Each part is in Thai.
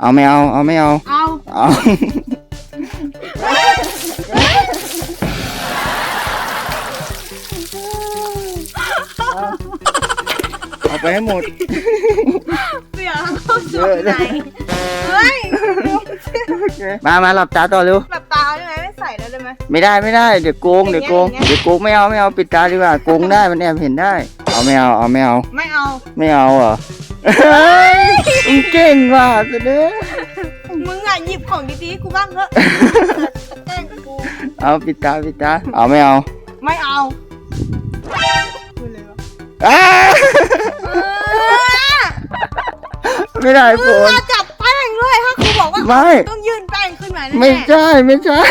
เอาไม่เอาเอาไม่เอาเอาเอาเอาไปให้หมดเปียกเข้าช่วงไหนเฮ้ยมามาหลับตาต่อเร็วแบบตาได้ไหมไม่ใส่แล้วได้ไหมไม่ได้ไม่ได้เดี๋ยวโกงเดี๋ยวโกงอย่างเงี้ยเดี๋ยวโกงไม่เอาไม่เอาปิดตาดีกว่าโกงได้มันแอบเห็นได้ เอาไม่เอาเอาไม่เอา ไม่เอาไม่เอาเหรอเฮ้ย มึงเก่งว่ะเสนอมึงอะหยิบของดีๆให้กูบ้างเถอะแกล้งกูเอาปิดตาปิดตาเอาไม่เอาไม่เอาพูดเลยวะอ้าเออไม่ได้ฝมึงนมาจับแป้งเลยถ้าครูบอกว่าไม่ ต้องยื่นแป้งขึ้นมาแน่ๆไม่ใช่ไม่ใช่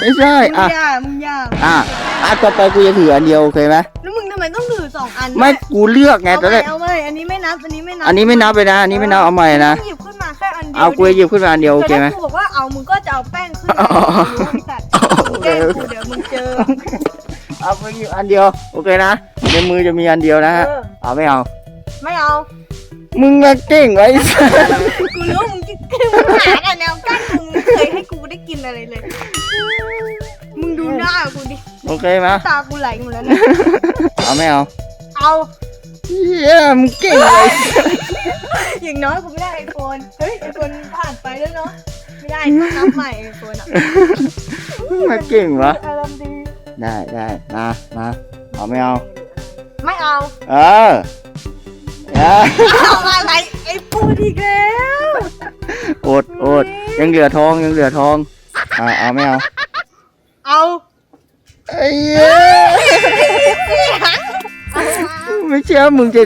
ไม่ใช่มึงอะอย่ามึงอย่าอะอะต่อไปกูจะถืออันเดียวโอเคไหมแล้วมึงทำไมต้องถือ สองอันไม่กูเลือกไงเอาตอนไปแรกเอาไปอันนี้ไม่นับอันนี้ไม่นับอันนี้ไม่นับไปนะ อันนี้ไม่นับเอาใหม่นะมึงหยิบขึ้นมาแค่อันเดียวเอากูจะหยิบขึ้นมาอันเดียวโอเคไหม แต่ถ้ากูบอกว่าเอามึงก็จะเอาแป้งขึ้นอ๋มาอมึงสัตว์โอเคแกล้งโอเคกูเดี๋ยวมึงเจอ เอาไปหยิบอันเดียวโอเคนะในมือจะมีอันเดียวนะฮะเออ เอาไม่เอา ไม่เอา มึงมาเก่งไว้ กูรู้ว่ามึงจะคือมึงหาแต่แนวกั้นมึงไม่เคยให้กูได้กินอะไรเลย มึงดูหน้ากูดิโอเคไหมตากูไหลหมดแล้วเนี่ยเอาไม่เอา เอาเยี่ยมึงเก่งไว้อย่างน้อยกูไม่ได้ไอโฟน เฮ้ยไอโฟนผ่านไปแล้วเนาะ ไม่ได้ต้องนับใหม่ไอโฟนอะมาเก่งวะอารมณ์ดี ได้ได้มามาเอาไม่เอา ไม่เอา เออเออเอาอะไรไอ้ปูดอีกแล้วอดอดยังเหลือทองยังเหลือทองอ่าเอาไม่เอา เอาไอ้เหี้ย ไม่เชื่อมึงจะ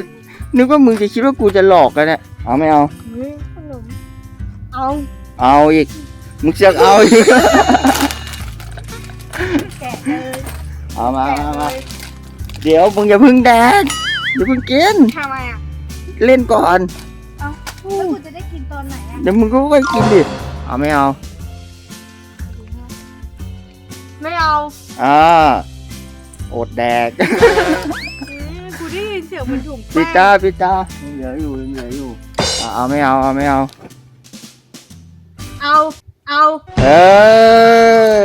นึกว่ามึงจะคิดว่ากูจะหลอกกันเนี่ยเอาไม่เอาเฮ้ยขนม เอาเอาอีก มึงเสือกเอาอีก แกะเลยเอามาแกะมาเลมายเดี๋ยวมึงอย่าเพึ่งแดกอย่าเพึ่งกิน ทำไมอะเล่นก่อนเอาแล้วกูจะได้กินตอนไหนอะ เดี๋ยวมึงก็ค่อยกินดิ เอาไม่เอา ไม่เอา อ่า อดแดกอืม กูได้ยินเสียงมันถุงปิแป้ดตางปิดตายังเหลืออยู่ยังเหลืออยู่อะเอาไม่เอาเอาไม่เอา เอาเอาเออ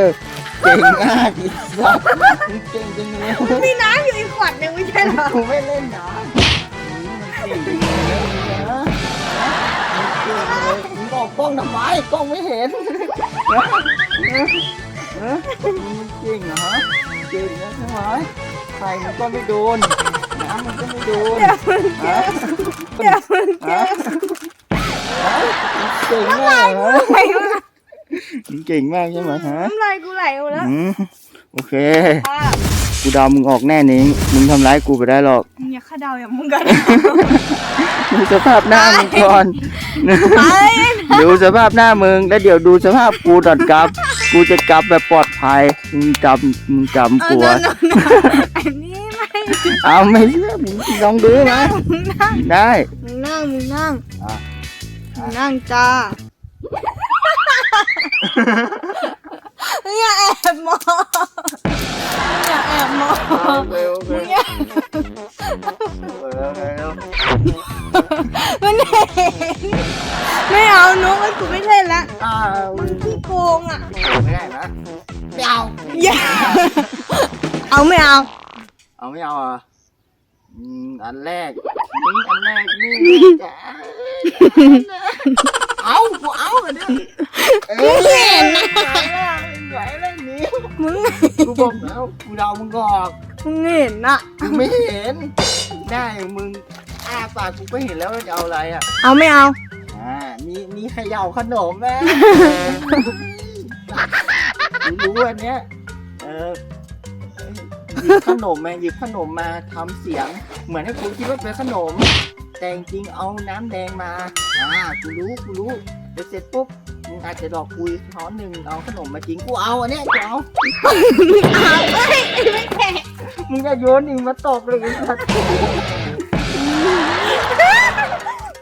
เก่งมากอีสัตว์มึงเก่งจังเลยมีน้ำอยู่อีกขวดหนึงไม่ใช่เหรอกูไม่เล่นนะมึงเก่งจังเลยนะมึงเก่งจังเลยมึงบอกกล้องทำไมกล้องไม่เห็นเออมึงเก่งเหรอฮะเก่งนะใช่ไหม ใครมันก็ไม่โดนน้ำมันก็ไม่โดนเดี๋ยวมึงเจฮะอเดี๋ยวมึงเจฮะอเก่งมากเหรอไหลมามึงเก่งมากใช่ไหมฮะน้ำลายกูไหลหมดแล้วอืมโอเคอะกูเดามึงออกแน่นิ้งมึงทำร้ายกูไปได้หรอกมึงอย่าข้าเดาอย่างมึงกันดูสภาพหน้ามึงก่อนไปดูสภาพหน้ามึงแล้วเดี๋ยวดูสภาพกูตอนกลับ กูจะกลับแบบปลอดภัยมึงจำมึงจำเอกูอไว้โนโนอันนี้ไม่ เอาไม่เชื่อมึงลองดูนะมึงนั่งได้ มึงนั่งมึงนั่งอะ มึงนั่งจ้าอย่าแอบมองอย่าแอบมองโอเคโอเคมึงอย่า เอาไม่เอา เอาไม่เอาอะอืมอันแรกนี่อันแรกนี่จ้ะเอากูเอาอันเนี้ยเอ้ยไหวแล้วไหวแล้วนี่มึงกูบอกแล้วกูเดามึงก็ออกมึงเห็นอะมึงไม่เห็น ได้มึงอ้าปากกูก็เห็นแล้วว่าจะเอาอะไรอะเอาไม่เอา อ่ามีมีเขย่าขนมแม่กูรู้อันเนี้ยเออ หยิบขนมมาหยิบขนมมาทำเสียง เหมือนให้กูคิดว่าเป็นขนม แต่จริงๆเอาน้ำแดงมาอ่ากูรู้กูรู้เดี๋ยวเสร็จปุ๊บมึงอาจจะหลอกกูอีกช้อนหนึ่งเอาขนมมาจริงกูเอาอันเนี้ยกูเอาเอาเอ้ยไม่แข็งมึงจะโยนอีกมาตบเลยไอ้สัส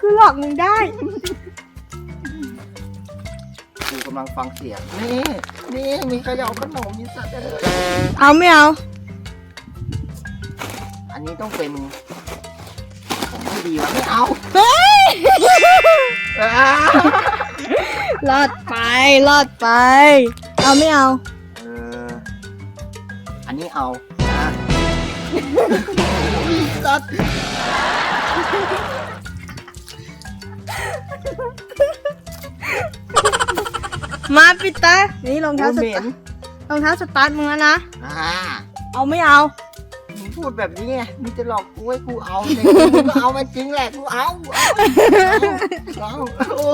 กูหลอกมึงได้ กูกำลังฟังเสียงนี่นี่มีเขย่าขนมมีสัตว์อะไรเอาไม่เอา อันนี้ต้องเป็นของที่ดีวะไม่เอาเฮ้ยอ่ารอดไปรอดไป เอาไม่เอา เอออันนี้เอานะสัตว์มาปิดตานี่รองเท้ากูสเหม็ตานร์ทรองเท้าสตาร์ทมึงแล้วนะอ่าเอาไม่เอามึง พูดแบบนี้ไงมึงจะหลอกกูให้กูเอาแต่กูก็เอามาจริงแหละกูเอาเอาเอาโอ้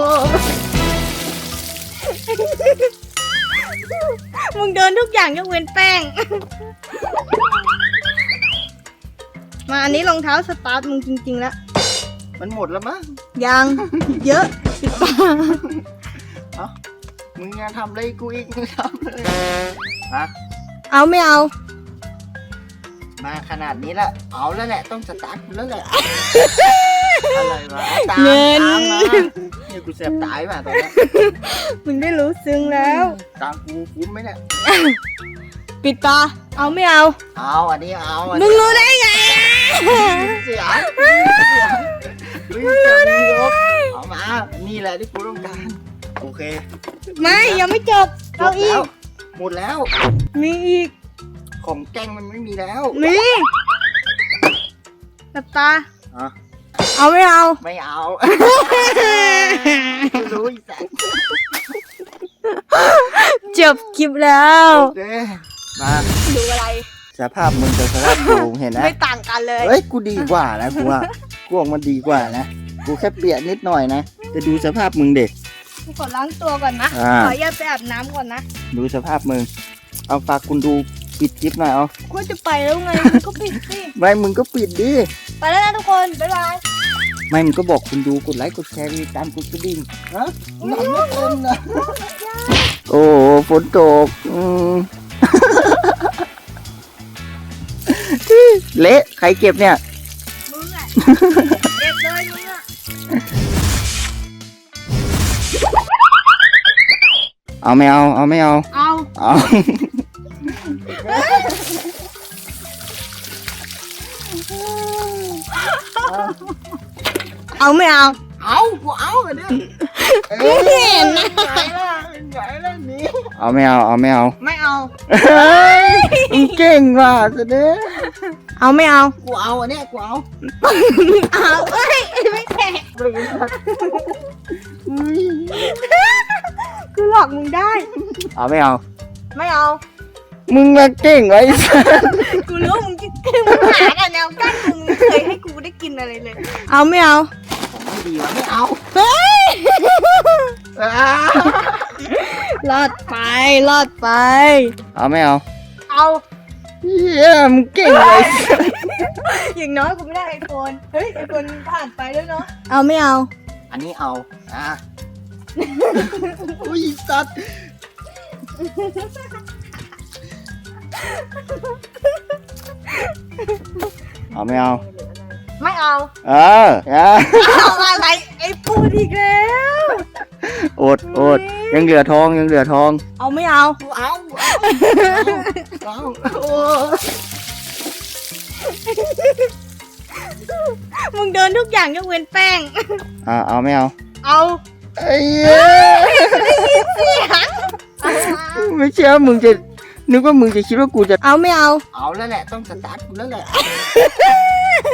มึงเดินทุกอย่างยกเว้นแป้ง มาอันนี้รองเท้าสตาร์ทมึงจริง ๆ แล้ว มันหมดแล้วมั้งยัง เยอะปิดตามึงยังทำอะไรกูอีกมึงทำเลยฮะเอาไม่เอา มาขนาดนี้ละเอาแล้วแหละต้องสตาร์ทกูแล้วแหละอะไรวะตามเงิน ตามมาเนี่ยกูแสบตายป่ะตอนเนี้ยมึงได้รู้ซึ้งแล้ว ตามกูคุ้มไหมเนี่ยปิดตา เอาไม่เอา เอาอันนี้เอาอันมึนี้งรู้ได้ไงอะเสียงเสียงมึงจะมียกเอามานี่แหละที่กูต้องการโอเคไม่ยังไม่จบจเอาบอีแล้กวหมดแล้ว มีอีก ของแกล้งมันไม่มีแล้วมีหลับตา อะเอาไม่เอา ไม่เอาไม่รู้อีสัตว์จบคลิปแล้ว โอเคมาดูอะไร สภาพมึงกับสภาพกูเห็นนะ ไม่ต่างกันเลย เฮ้ย กูดีกว่านะกูว่ากูออกมาดีกว่านะ กูแค่เปียกนิดหน่อยนะ จะดูสภาพมึงเด็กกูขอล้างตัวก่อนนะ อ่า ขออนุญาตไปอาบน้ำก่อนนะ ดูสภาพมึง เอาฝากคุณดู ปิดคลิปหน่อยเอากูจะไปแล้วไงมึงก็ปิดสิไม่มึงก็ปิดดิ ไปแล้วนะทุกคนบ๊ายบายไม่มึงก็บอกคุณดูกดไลค์กดแชร์ติดตามกดกระดิ่งฮะนอนไม่เป็นนะโอ้โหฝนตกอืมเละใครเก็บเนี่ย มึงอะเด็กเลยมึงอะเอาไม่เอา เอาไม่เอา เอา เอา เอาไม่เอา เอากูเอาอันเนี้ยไม่เห็นนะใหญ่ละใหญ่ละนี่เอาไม่เอาเอาไม่เอาไม่เอา เฮ้ยมึงเก่งว่ะเสนอเอาไม่เอา กูเอาอันเนี้ยกูเอาเอาเอ้ยไม่แข่กูหลอกมึงได้ เอาไม่เอา ไม่เอา มึงมาเก่งไว้สัสกูรู้ว่ามึงจะมึงหากันแนวกั้นกูมึงเคยให้กูได้กินอะไรเลย เอาไม่เอาผมไม่ดีวะไม่เอาเฮ้ยอ่ารอดไปรอดไป เอาไม่เอาเอาเฮียมึงเก่งไว้สัสอย่างน้อยกูไม่ได้ไอโฟนเฮ้ยไอโฟนผ่านไปแล้วเนาะเอาไม่เอา อันนี้เอาอะอุ้ยสัตว์ เอาไม่เอา ไม่เอาเอออะเอาอะไรไอพูดอีกแล้วอดอดยังเหลือทองยังเหลือทอง เอาไม่เอาเอาเอาเอาโอ้มึงเดินทุกอย่างยกเว้นแป้งอ่าเอาไม่เอา เอาไอ้เหี้ยเสียงไม่เชื่อมึงจะ นึกว่ามึงจะคิดว่ากูจะเอาไม่เอา เอาแล้วแหละต้องสตาร์ทกูแล้วแหละ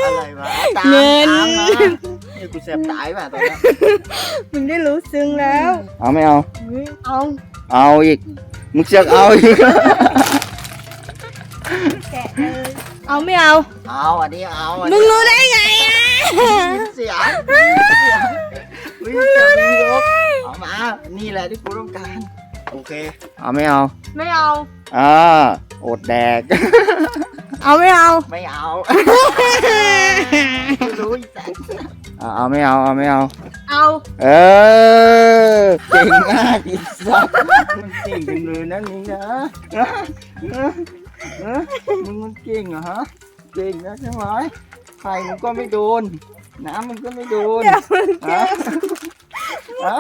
อะไรวะตามเงิน ตามมาเนี่ยกูแสบตายป่ะตอนเนี้ยมึงได้รู้ซึ้งแล้วเอาไม่เอาเอาเอาอีก มึงเสือกเอาอีก แกะเลยเอาไม่เอา เอาอันนี้เอาอันมึงนี้รู้ได้ไงอะเสียงเสียงมึงจะมียกเอามา นี่แหละที่กูต้องการ โอเค เอาไม่เอา ไม่เอา อ่าอดแดก เอาไม่เอา ไม่เอาไม่รู้อีสัตว์อ่าเอาไม่เอา เอาไม่เอา เอา เออ เก่งมากอีสัตว์มันเก่งจังเลยนะมึงนะเออเออเออมึงมันเก่งเหรอฮะ เก่งนะใช่ไหมไข่มึงก็ไม่โดน น้ำมึงก็ไม่โดนอย่ามึงฮะฮะ